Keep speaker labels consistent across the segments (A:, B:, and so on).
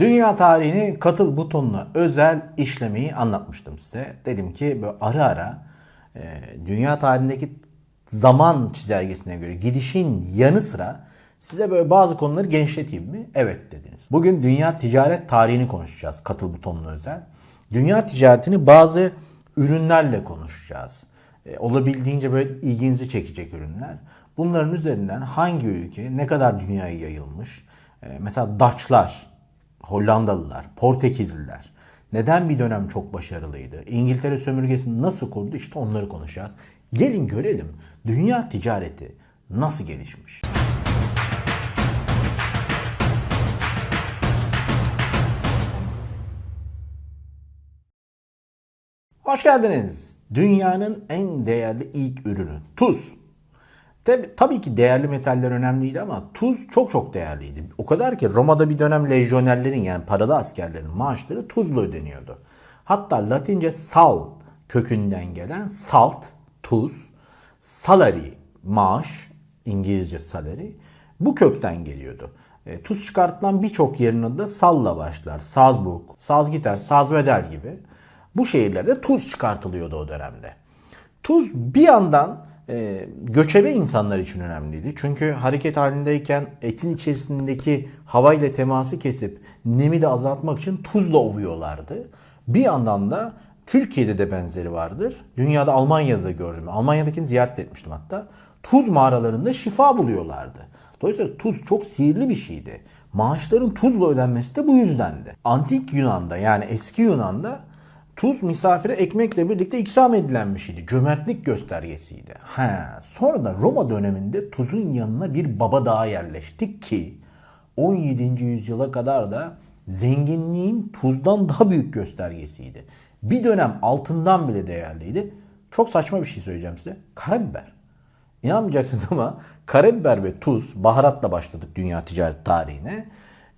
A: Dünya tarihini katıl butonuna özel işlemeyi anlatmıştım size. Dedim ki böyle ara ara e, dünya tarihindeki zaman çizelgesine göre gidişin yanı sıra size böyle bazı konuları genişleteyim mi? Evet dediniz. Bugün dünya ticaret tarihini konuşacağız katıl butonuna özel. Dünya ticaretini bazı ürünlerle konuşacağız. E, olabildiğince böyle ilginizi çekecek ürünler. Bunların üzerinden hangi ülke ne kadar dünyaya yayılmış? E, mesela Daçlar, Hollandalılar, Portekizliler neden bir dönem çok başarılıydı? İngiltere sömürgesini nasıl kurdu? İşte onları konuşacağız. Gelin görelim dünya ticareti nasıl gelişmiş? Hoş geldiniz. Dünyanın en değerli ilk ürünü tuz. Tabi, tabii ki değerli metaller önemliydi ama tuz çok çok değerliydi. O kadar ki Roma'da bir dönem lejyonerlerin yani paralı askerlerin maaşları tuzla ödeniyordu. Hatta Latince sal kökünden gelen salt, tuz, salary, maaş, İngilizce salary bu kökten geliyordu. E, tuz çıkartılan birçok yerin adı da salla başlar. Salzburg, Salzgitter, Salzwedel gibi. Bu şehirlerde tuz çıkartılıyordu o dönemde. Tuz bir yandan e, göçebe insanlar için önemliydi. Çünkü hareket halindeyken etin içerisindeki havayla teması kesip nemi de azaltmak için tuzla ovuyorlardı. Bir yandan da Türkiye'de de benzeri vardır. Dünyada Almanya'da da gördüm. Almanya'dakini ziyaret etmiştim hatta. Tuz mağaralarında şifa buluyorlardı. Dolayısıyla tuz çok sihirli bir şeydi. Maaşların tuzla ödenmesi de bu yüzdendi. Antik Yunan'da yani eski Yunan'da Tuz misafire ekmekle birlikte ikram edilen bir şeydi. Cömertlik göstergesiydi. He, sonra da Roma döneminde tuzun yanına bir baba daha yerleştik ki 17. yüzyıla kadar da zenginliğin tuzdan daha büyük göstergesiydi. Bir dönem altından bile değerliydi. Çok saçma bir şey söyleyeceğim size. Karabiber. İnanmayacaksınız ama karabiber ve tuz baharatla başladık dünya ticaret tarihine.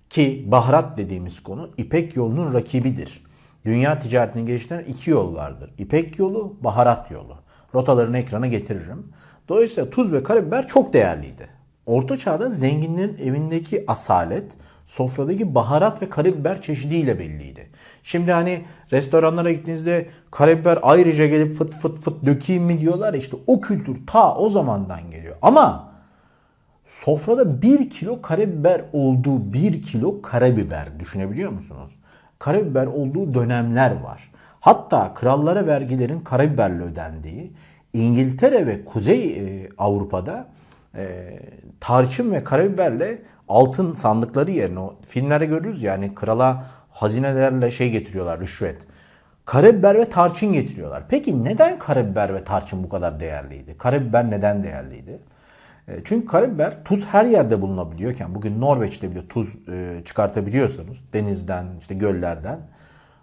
A: Ki baharat dediğimiz konu İpek yolunun rakibidir. Dünya ticaretini geliştiren iki yol vardır. İpek yolu, baharat yolu. Rotalarını ekrana getiririm. Dolayısıyla tuz ve karabiber çok değerliydi. Orta çağda zenginlerin evindeki asalet, sofradaki baharat ve karabiber çeşidiyle belliydi. Şimdi hani restoranlara gittiğinizde karabiber ayrıca gelip fıt fıt fıt dökeyim mi diyorlar işte o kültür ta o zamandan geliyor. Ama sofrada bir kilo karabiber olduğu bir kilo karabiber düşünebiliyor musunuz? Karabiber olduğu dönemler var. Hatta krallara vergilerin karabiberle ödendiği, İngiltere ve Kuzey e, Avrupa'da e, tarçın ve karabiberle altın sandıkları yerine o filmlerde görürüz yani krala hazinelerle şey getiriyorlar rüşvet. Karabiber ve tarçın getiriyorlar. Peki neden karabiber ve tarçın bu kadar değerliydi? Karabiber neden değerliydi? E, çünkü karabiber tuz her yerde bulunabiliyorken bugün Norveç'te bile tuz e, çıkartabiliyorsanız denizden işte göllerden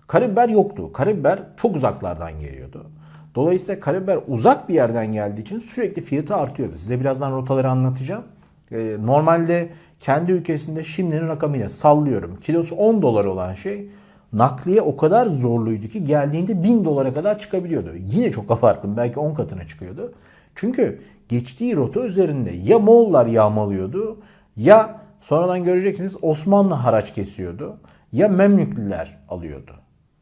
A: karabiber yoktu. Karabiber çok uzaklardan geliyordu. Dolayısıyla karabiber uzak bir yerden geldiği için sürekli fiyatı artıyordu. Size birazdan rotaları anlatacağım. E, normalde kendi ülkesinde şimdinin rakamıyla sallıyorum. Kilosu 10 dolar olan şey nakliye o kadar zorluydu ki geldiğinde 1000 dolara kadar çıkabiliyordu. Yine çok abarttım belki 10 katına çıkıyordu. Çünkü geçtiği rota üzerinde ya Moğollar yağmalıyordu ya sonradan göreceksiniz Osmanlı haraç kesiyordu ya Memlüklüler alıyordu.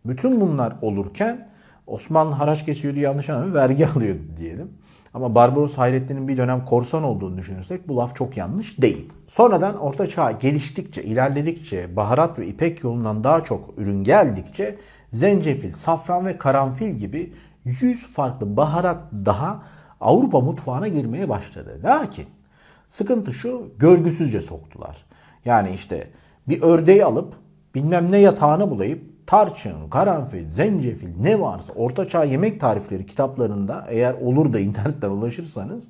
A: Bütün bunlar olurken Osmanlı haraç kesiyordu yanlış anlamıyorum vergi alıyordu diyelim. Ama Barbaros Hayrettin'in bir dönem korsan olduğunu düşünürsek bu laf çok yanlış değil. Sonradan Orta Çağ geliştikçe, ilerledikçe, baharat ve ipek yolundan daha çok ürün geldikçe zencefil, safran ve karanfil gibi 100 farklı baharat daha Avrupa mutfağına girmeye başladı. Lakin sıkıntı şu görgüsüzce soktular. Yani işte bir ördeği alıp bilmem ne yatağını bulayıp tarçın, karanfil, zencefil ne varsa ortaçağ yemek tarifleri kitaplarında eğer olur da internetten ulaşırsanız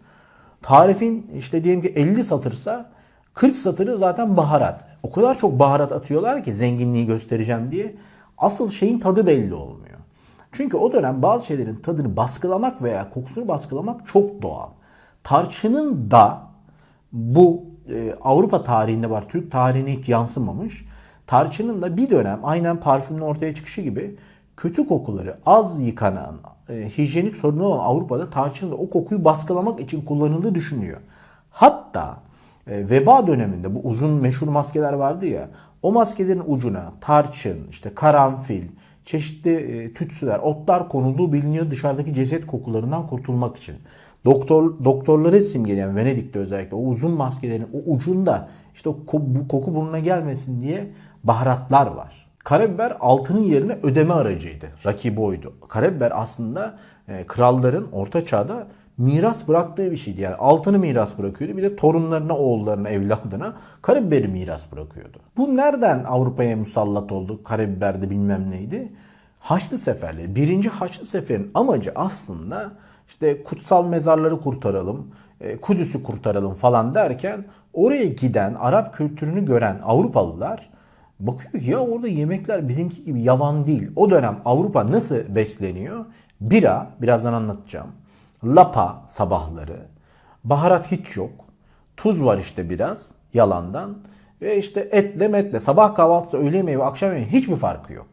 A: tarifin işte diyelim ki 50 satırsa 40 satırı zaten baharat. O kadar çok baharat atıyorlar ki zenginliği göstereceğim diye asıl şeyin tadı belli olmuyor. Çünkü o dönem bazı şeylerin tadını baskılamak veya kokusunu baskılamak çok doğal. Tarçının da bu e, Avrupa tarihinde var, Türk tarihine hiç yansımamış. Tarçının da bir dönem aynen parfümün ortaya çıkışı gibi kötü kokuları az yıkanan, e, hijyenik sorunu olan Avrupa'da tarçının da o kokuyu baskılamak için kullanıldığı düşünülüyor. Hatta e, veba döneminde bu uzun meşhur maskeler vardı ya. O maskelerin ucuna tarçın, işte karanfil, çeşitli e, tütsüler, otlar konulduğu biliniyor dışarıdaki ceset kokularından kurtulmak için. Doktor doktorları simgeleyen Venedik'te özellikle o uzun maskelerin o ucunda işte o koku burnuna gelmesin diye baharatlar var. Karabiber altının yerine ödeme aracıydı. Rakibi oydu. Karabiber aslında e, kralların orta çağda miras bıraktığı bir şeydi. Yani altını miras bırakıyordu. Bir de torunlarına, oğullarına, evladına karabiberi miras bırakıyordu. Bu nereden Avrupa'ya musallat oldu? Karabiberde bilmem neydi. Haçlı seferleri. Birinci Haçlı seferin amacı aslında işte kutsal mezarları kurtaralım, e, Kudüs'ü kurtaralım falan derken oraya giden Arap kültürünü gören Avrupalılar bakıyor ki ya orada yemekler bizimki gibi yavan değil. O dönem Avrupa nasıl besleniyor? Bira, birazdan anlatacağım. Lapa sabahları. Baharat hiç yok. Tuz var işte biraz yalandan. Ve işte etle metle sabah kahvaltısı, öğle yemeği ve akşam yemeği hiçbir farkı yok.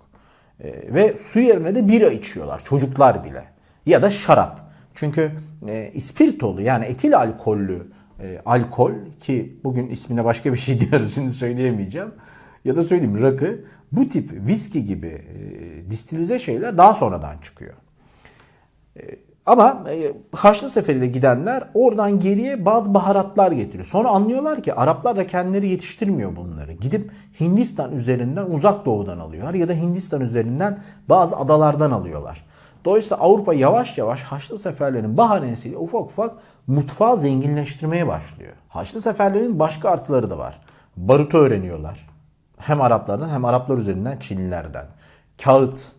A: E, ve su yerine de bira içiyorlar çocuklar bile. Ya da şarap. Çünkü e, ispirtolu yani etil alkollü e, alkol ki bugün ismine başka bir şey diyoruz şimdi söyleyemeyeceğim. Ya da söyleyeyim rakı bu tip viski gibi e, distilize şeyler daha sonradan çıkıyor. Ama e, Haçlı Seferi'yle gidenler oradan geriye bazı baharatlar getiriyor. Sonra anlıyorlar ki Araplar da kendileri yetiştirmiyor bunları. Gidip Hindistan üzerinden uzak doğudan alıyorlar ya da Hindistan üzerinden bazı adalardan alıyorlar. Dolayısıyla Avrupa yavaş yavaş Haçlı Seferlerin bahanesiyle ufak ufak mutfağı zenginleştirmeye başlıyor. Haçlı Seferlerin başka artıları da var. Barutu öğreniyorlar. Hem Araplardan hem Araplar üzerinden Çinlilerden. Kağıt,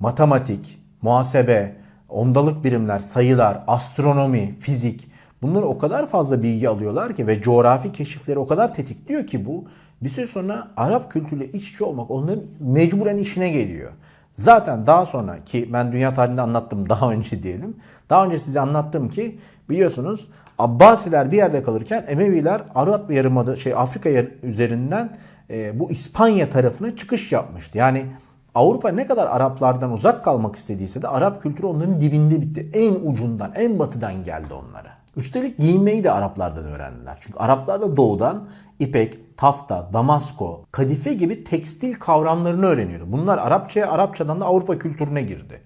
A: matematik, muhasebe, ondalık birimler, sayılar, astronomi, fizik bunları o kadar fazla bilgi alıyorlar ki ve coğrafi keşifleri o kadar tetikliyor ki bu bir süre sonra Arap kültürüyle iç içe olmak onların mecburen işine geliyor. Zaten daha sonra ki ben dünya tarihinde anlattım daha önce diyelim. Daha önce size anlattım ki biliyorsunuz Abbasiler bir yerde kalırken Emeviler Arap Yarımada şey Afrika üzerinden e, bu İspanya tarafına çıkış yapmıştı. Yani Avrupa ne kadar Araplardan uzak kalmak istediyse de Arap kültürü onların dibinde bitti. En ucundan, en batıdan geldi onlara. Üstelik giyinmeyi de Araplardan öğrendiler. Çünkü Araplar da doğudan ipek, tafta, damasko, kadife gibi tekstil kavramlarını öğreniyordu. Bunlar Arapçaya, Arapçadan da Avrupa kültürüne girdi.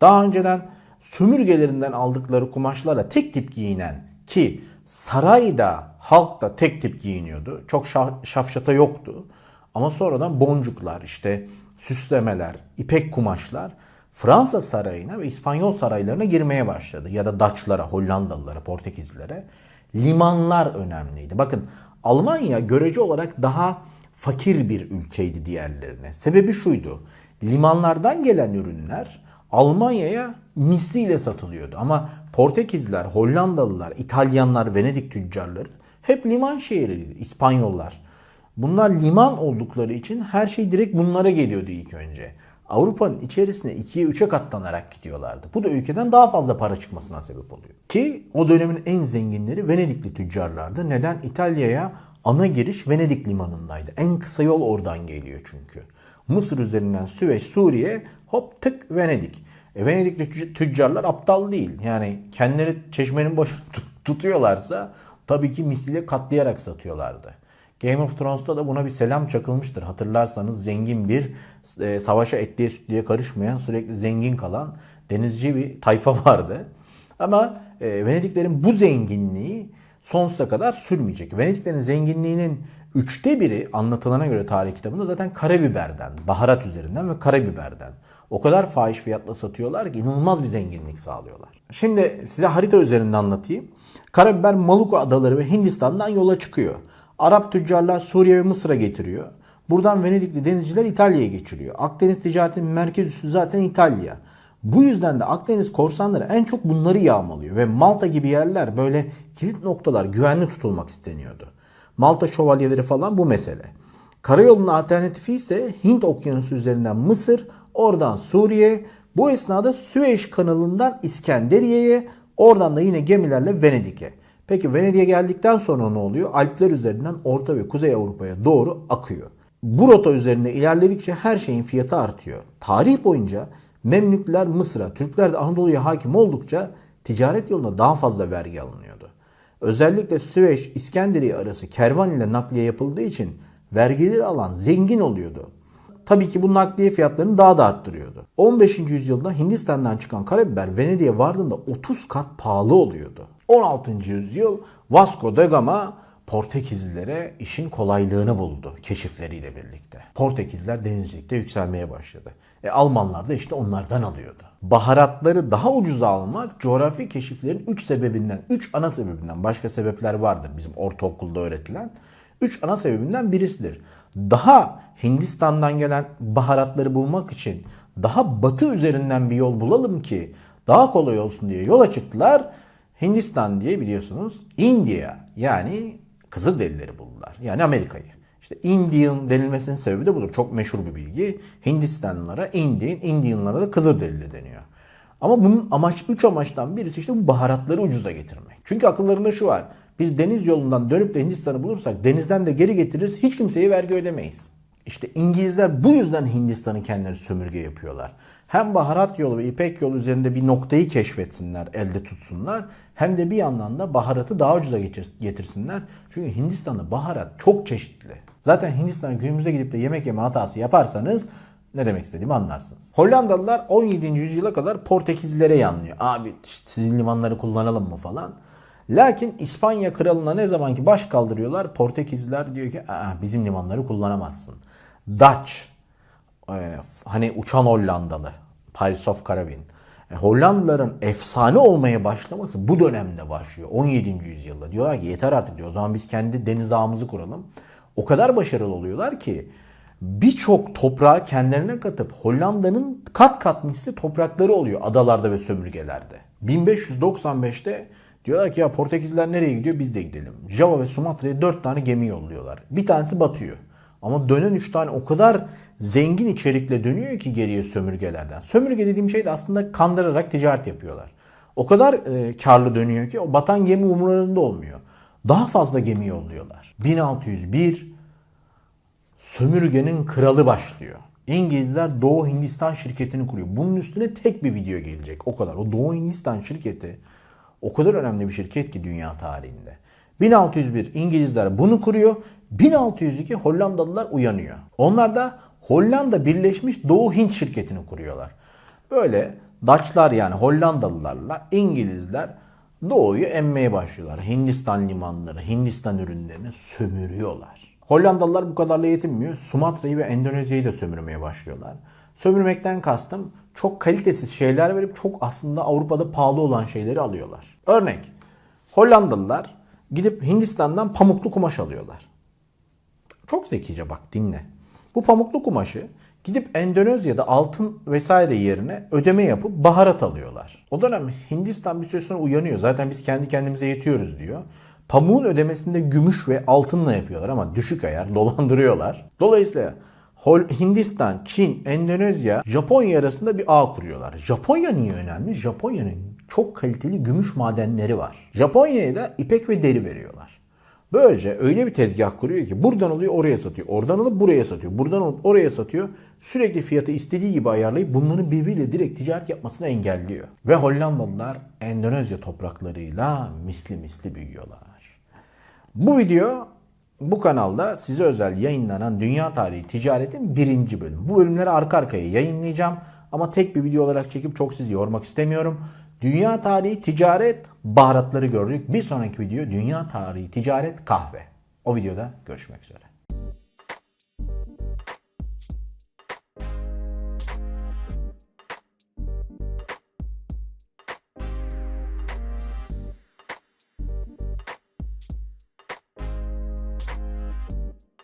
A: Daha önceden sömürgelerinden aldıkları kumaşlarla tek tip giyinen ki sarayda halk da tek tip giyiniyordu. Çok şaf- şafşata yoktu. Ama sonradan boncuklar işte süslemeler, ipek kumaşlar Fransa sarayına ve İspanyol saraylarına girmeye başladı. Ya da Daçlara, Hollandalılara, Portekizlilere. Limanlar önemliydi. Bakın Almanya görece olarak daha fakir bir ülkeydi diğerlerine. Sebebi şuydu. Limanlardan gelen ürünler Almanya'ya misliyle satılıyordu. Ama Portekizliler, Hollandalılar, İtalyanlar, Venedik tüccarları hep liman şehriydi. İspanyollar. Bunlar liman oldukları için her şey direkt bunlara geliyordu ilk önce. Avrupa'nın içerisine ikiye üçe katlanarak gidiyorlardı. Bu da ülkeden daha fazla para çıkmasına sebep oluyor. Ki o dönemin en zenginleri Venedikli tüccarlardı. Neden? İtalya'ya ana giriş Venedik limanındaydı. En kısa yol oradan geliyor çünkü. Mısır üzerinden Süveyş, Suriye hop tık Venedik. E, Venedikli tüc- tüccarlar aptal değil. Yani kendileri çeşmenin başını tut- tutuyorlarsa tabii ki misliyle katlayarak satıyorlardı. Game of Thrones'ta da buna bir selam çakılmıştır. Hatırlarsanız zengin bir e, savaşa etliye sütlüye karışmayan sürekli zengin kalan denizci bir tayfa vardı. Ama e, Venediklerin bu zenginliği sonsuza kadar sürmeyecek. Venediklerin zenginliğinin üçte biri anlatılana göre tarih kitabında zaten karabiberden, baharat üzerinden ve karabiberden. O kadar fahiş fiyatla satıyorlar ki inanılmaz bir zenginlik sağlıyorlar. Şimdi size harita üzerinden anlatayım. Karabiber Maluku adaları ve Hindistan'dan yola çıkıyor. Arap tüccarlar Suriye ve Mısır'a getiriyor. Buradan Venedikli denizciler İtalya'ya geçiriyor. Akdeniz ticaretinin merkez üssü zaten İtalya. Bu yüzden de Akdeniz korsanları en çok bunları yağmalıyor ve Malta gibi yerler böyle kilit noktalar güvenli tutulmak isteniyordu. Malta şövalyeleri falan bu mesele. Karayolunun alternatifi ise Hint okyanusu üzerinden Mısır, oradan Suriye, bu esnada Süveyş kanalından İskenderiye'ye, oradan da yine gemilerle Venedik'e. Peki Venedik'e geldikten sonra ne oluyor? Alpler üzerinden Orta ve Kuzey Avrupa'ya doğru akıyor. Bu rota üzerinde ilerledikçe her şeyin fiyatı artıyor. Tarih boyunca Memlükler Mısır'a, Türkler de Anadolu'ya hakim oldukça ticaret yoluna daha fazla vergi alınıyordu. özellikle Süveyş İskenderiye arası kervan ile nakliye yapıldığı için vergileri alan zengin oluyordu. Tabii ki bu nakliye fiyatlarını daha da arttırıyordu. 15. yüzyılda Hindistan'dan çıkan karabiber Venedik'e vardığında 30 kat pahalı oluyordu. 16. yüzyıl Vasco da Gama Portekizlilere işin kolaylığını buldu keşifleriyle birlikte. Portekizler denizcilikte yükselmeye başladı. E, Almanlar da işte onlardan alıyordu. Baharatları daha ucuza almak coğrafi keşiflerin 3 sebebinden, 3 ana sebebinden başka sebepler vardır bizim ortaokulda öğretilen. 3 ana sebebinden birisidir. Daha Hindistan'dan gelen baharatları bulmak için daha batı üzerinden bir yol bulalım ki daha kolay olsun diye yola çıktılar. Hindistan diye biliyorsunuz India yani Kızılderilileri buldular. Yani Amerika'yı. İşte Indian denilmesinin sebebi de budur. Çok meşhur bir bilgi. Hindistanlılara Indian, Indianlara da Kızılderili deniyor. Ama bunun amaç, üç amaçtan birisi işte bu baharatları ucuza getirmek. Çünkü akıllarında şu var. Biz deniz yolundan dönüp de Hindistan'ı bulursak denizden de geri getiririz. Hiç kimseye vergi ödemeyiz. İşte İngilizler bu yüzden Hindistan'ı kendileri sömürge yapıyorlar. Hem baharat yolu ve ipek yolu üzerinde bir noktayı keşfetsinler, elde tutsunlar. Hem de bir yandan da baharatı daha ucuza getirsinler. Çünkü Hindistan'da baharat çok çeşitli. Zaten Hindistan'a günümüzde gidip de yemek yeme hatası yaparsanız ne demek istediğimi anlarsınız. Hollandalılar 17. yüzyıla kadar Portekizlilere yanlıyor. Abi işte sizin limanları kullanalım mı falan. Lakin İspanya kralına ne zaman ki baş kaldırıyorlar Portekizliler diyor ki bizim limanları kullanamazsın. Dutch e, hani uçan Hollandalı Pirates of Caribbean. E, Hollandalıların efsane olmaya başlaması bu dönemde başlıyor. 17. yüzyılda. Diyorlar ki yeter artık diyor. O zaman biz kendi deniz ağımızı kuralım. O kadar başarılı oluyorlar ki birçok toprağı kendilerine katıp Hollanda'nın kat kat misli toprakları oluyor adalarda ve sömürgelerde. 1595'te diyorlar ki ya Portekizliler nereye gidiyor biz de gidelim. Java ve Sumatra'ya 4 tane gemi yolluyorlar. Bir tanesi batıyor. Ama dönen 3 tane o kadar zengin içerikle dönüyor ki geriye sömürgelerden. Sömürge dediğim şey de aslında kandırarak ticaret yapıyorlar. O kadar e, karlı dönüyor ki o batan gemi umurlarında olmuyor. Daha fazla gemi yolluyorlar. 1601 sömürgenin kralı başlıyor. İngilizler Doğu Hindistan şirketini kuruyor. Bunun üstüne tek bir video gelecek. O kadar. O Doğu Hindistan şirketi o kadar önemli bir şirket ki dünya tarihinde. 1601 İngilizler bunu kuruyor. 1602 Hollandalılar uyanıyor. Onlar da Hollanda Birleşmiş Doğu Hint şirketini kuruyorlar. Böyle Dutchlar yani Hollandalılarla İngilizler Doğu'yu emmeye başlıyorlar. Hindistan limanları, Hindistan ürünlerini sömürüyorlar. Hollandalılar bu kadarla yetinmiyor. Sumatra'yı ve Endonezya'yı da sömürmeye başlıyorlar. Sömürmekten kastım çok kalitesiz şeyler verip çok aslında Avrupa'da pahalı olan şeyleri alıyorlar. Örnek Hollandalılar gidip Hindistan'dan pamuklu kumaş alıyorlar. Çok zekice bak dinle. Bu pamuklu kumaşı gidip Endonezya'da altın vesaire yerine ödeme yapıp baharat alıyorlar. O dönem Hindistan bir süre sonra uyanıyor. Zaten biz kendi kendimize yetiyoruz diyor. Pamuğun ödemesinde gümüş ve altınla yapıyorlar ama düşük ayar dolandırıyorlar. Dolayısıyla Hindistan, Çin, Endonezya, Japonya arasında bir ağ kuruyorlar. Japonya niye önemli? Japonya'nın çok kaliteli gümüş madenleri var. Japonya'ya da ipek ve deri veriyorlar. Böylece öyle bir tezgah kuruyor ki buradan alıyor oraya satıyor. Oradan alıp buraya satıyor. Buradan alıp oraya satıyor. Sürekli fiyatı istediği gibi ayarlayıp bunların birbiriyle direkt ticaret yapmasını engelliyor. Ve Hollandalılar Endonezya topraklarıyla misli misli büyüyorlar. Bu video bu kanalda size özel yayınlanan Dünya Tarihi Ticaret'in birinci bölümü. Bu bölümleri arka arkaya yayınlayacağım ama tek bir video olarak çekip çok sizi yormak istemiyorum. Dünya Tarihi Ticaret baharatları gördük. Bir sonraki video Dünya Tarihi Ticaret kahve. O videoda görüşmek üzere.